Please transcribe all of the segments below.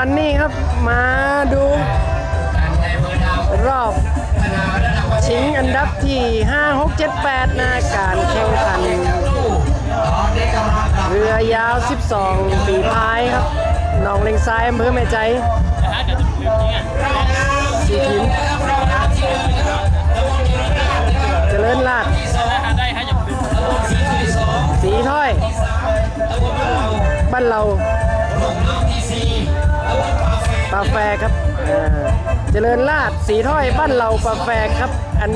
ตอนนี้ครับ มาดู รอบชิงอันดับที่ 5 6 7 8นะการแข่งขัน เรือยาว 12ฝีพายครับหนองเลงซ้ายอำเภอแม่ใจสีทิมาแฟครับเจริญลาดสีถ้อยบ้านเราปลาแฟครับ อัน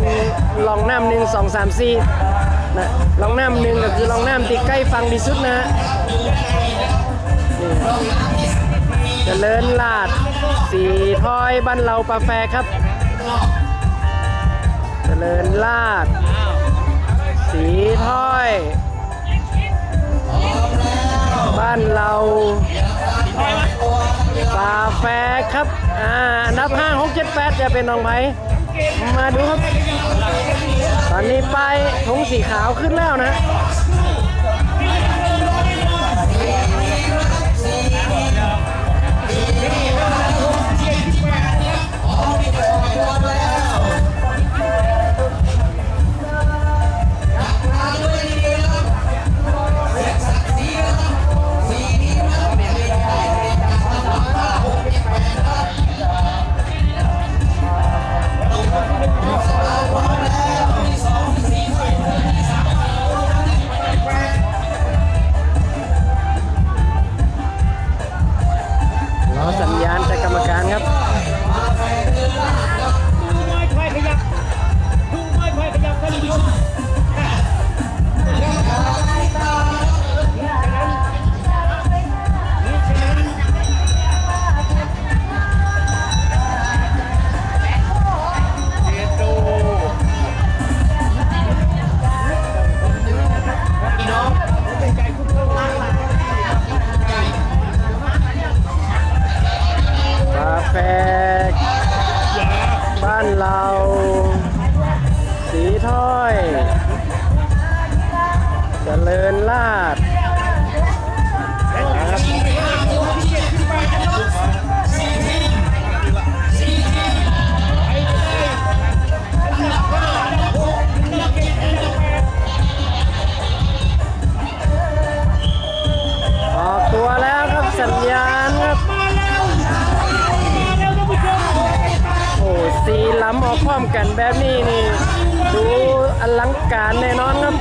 ลองน้ำหนึ่งสองสามสี่นะลองน้ำหนึ่งก็คือลองน้ำที่ใกล้ฟังที่สุดนะฮะเจริญลาดสีถ้อยบ้านเราปลาแฟครับ เจริญลาด ปลาแฟครับ อ่าอันดับ5 6 7 8จะเป็นน้องไผ่มาดูครับ ตอนนี้ไปถุงสีขาวขึ้นแล้วนะ ถ้อยเจริญลาดครับออกตัวแล้วครับสัญญาณครับมาแล้วมาแล้วท่านผู้ชมโอ้สีล้ำออกพร้อมกันแบบนี้นี่ อลังการแน่นอนครับ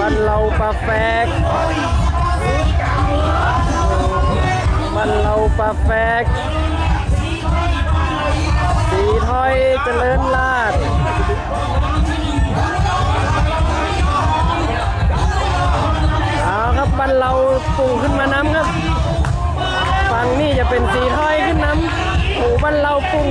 บ้านเราปลาแฟกบ้านเราปลาแฟกสีถ้อยเจริญลาด นี่จะเป็นสีถ้อยขึ้นน้ำหมูบ้านเราปรุง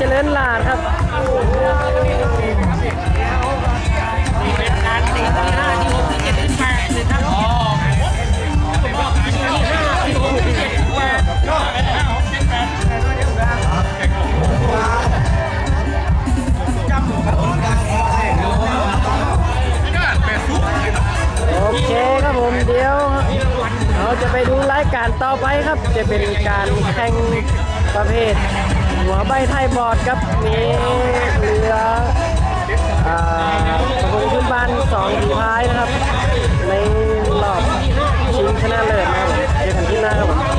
ห้าหกเจ็ดแปดโอเคครับผมเดี๋ยวเราจะไปดูรายการต่อไปครับ จะเป็นการแข่งประเภท หัวใบไทยบอร์ดครับมีเรืออ่าประมงพื้นบ้านสองฝีพายนะครับ ในรอบชิงชนะเลิศนะครับเจอกันที่หน้าครับผม